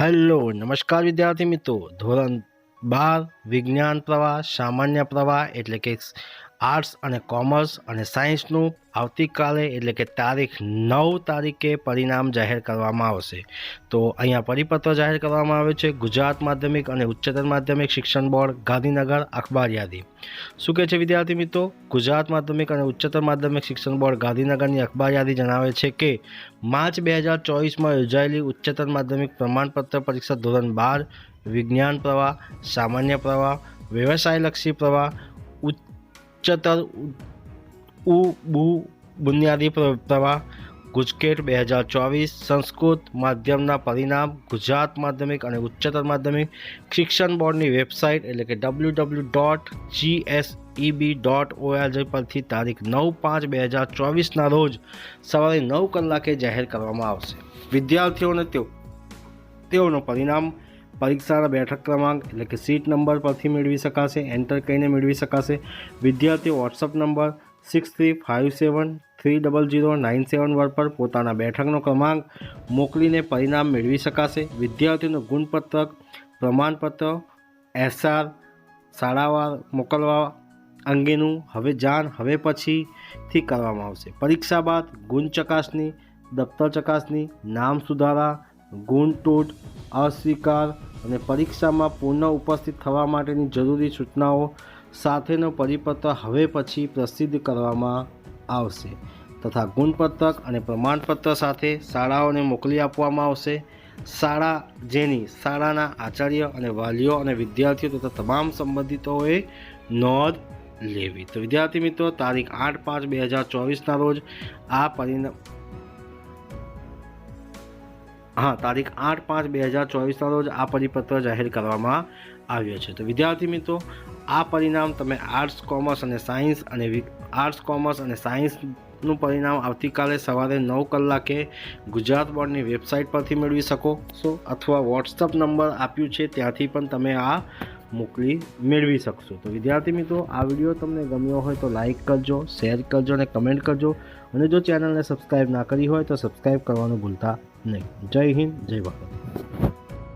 Hello નમસ્કાર વિદ્યાર્થી મિત્રો. ધોરણ બાર વિજ્ઞાન પ્રવાહ, સામાન્ય પ્રવાહ એટલે કે આર્ટ્સ અને કોમર્સ અને સાયન્સનું આવતીકાલે એટલે કે તારીખ નવ તારીખે પરિણામ જાહેર કરવામાં આવશે. તો અહીંયા પરિપત્ર જાહેર કરવામાં આવ્યો છે. ગુજરાત માધ્યમિક અને ઉચ્ચતર માધ્યમિક શિક્ષણ બોર્ડ, ગાંધીનગર અખબાર યાદી શું કહે છે વિદ્યાર્થી મિત્રો? ગુજરાત માધ્યમિક અને ઉચ્ચતર માધ્યમિક શિક્ષણ બોર્ડ, ગાંધીનગરની અખબાર યાદી જણાવે છે કે, માર્ચ બે હજાર ચોવીસમાં યોજાયેલી ઉચ્ચતર માધ્યમિક પ્રમાણપત્ર પરીક્ષા ધોરણ બાર, વિજ્ઞાન પ્રવાહ, સામાન્ય પ્રવાહ વ્યવસાયલક્ષી પ્રવાહ, ઉચ્ચતર ઉ બુ, બુનિયાદી પ્ર- પ્રવાહ, ગુજકેટ બે હજાર ચોવીસ, સંસ્કૃત માધ્યમના પરિણામ, ગુજરાત માધ્યમિક અને ઉચ્ચતર માધ્યમિક શિક્ષણ બોર્ડની વેબસાઇટ એટલે કે W W dot GSEB dot ORG પરથી તારીખ નવ પાંચ બે હજાર ચોવીસના રોજ સવારે નવ કલાકે જાહેર કરવામાં આવશે. વિદ્યાર્થીઓને તેઓ, તેઓનું પરિણામ પરીક્ષાના બેઠક ક્રમાંક એટલે કે સીટ નંબર પરથી મેળવી શકાશે, એન્ટર કરીને મેળવી શકાશે. વિદ્યાર્થીઓ WhatsApp number six three five seven three double zero nine seven one પર પોતાના બેઠકનો ક્રમાંક મોકલીને પરિણામ મેળવી શકાશે. વિદ્યાર્થીઓનું ગુણપત્રક, પ્રમાણપત્ર, એસઆર શાળાવાર મોકલવા અંગેનું હવે જાણ હવે પછીથી કરવામાં આવશે. પરીક્ષા બાદ ગુણ ચકાસણી, દફતર ચકાસણી, નામ સુધારા, ગુણ તૂટ અસ્વીકાર અને પરીક્ષામાં પૂર્ણ ઉપસ્થિત થવા માટેની જરૂરી સૂચનાઓ સાથેનો પરિપત્ર હવે પછી પ્રસિદ્ધ કરવામાં આવશે તથા ગુણપત્રક અને પ્રમાણપત્ર સાથે શાળાઓને મોકલી આપવામાં આવશે. શાળા જેની શાળાના આચાર્ય અને વાલીઓ અને વિદ્યાર્થીઓ તથા તમામ સંબંધિતોએ નોંધ લેવી. તો વિદ્યાર્થી મિત્રો, તારીખ આઠ પાંચ બે હજાર ચોવીસના રોજ આ પરિણામ હા, તારીખ આઠ પાંચ બે હજાર ચોવીસના રોજ આ પરિપત્ર જાહેર કરવામાં આવ્યો છે. તો વિદ્યાર્થી મિત્રો, આ પરિણામ તમે આર્ટ્સ કોમર્સ અને સાયન્સ અને આર્ટ્સ કોમર્સ અને સાયન્સનું પરિણામ આવતીકાલે સવારે નવ કલાકે ગુજરાત બોર્ડની વેબસાઇટ પરથી મેળવી શકો છો. અથવા વોટ્સઅપ નંબર આપ્યું છે, ત્યાંથી પણ તમે આ મોકલી મેળવી શકશો. તો વિદ્યાર્થી મિત્રો, આ વીડિયો તમને ગમ્યો હોય તો લાઇક કરજો શેર કરજો અને કમેન્ટ કરજો. અને જો ચેનલને સબસ્ક્રાઈબ ના કરી હોય તો સબસ્ક્રાઈબ કરવાનું ભૂલતા નહીં. જય હિન્દ, જય ભારત.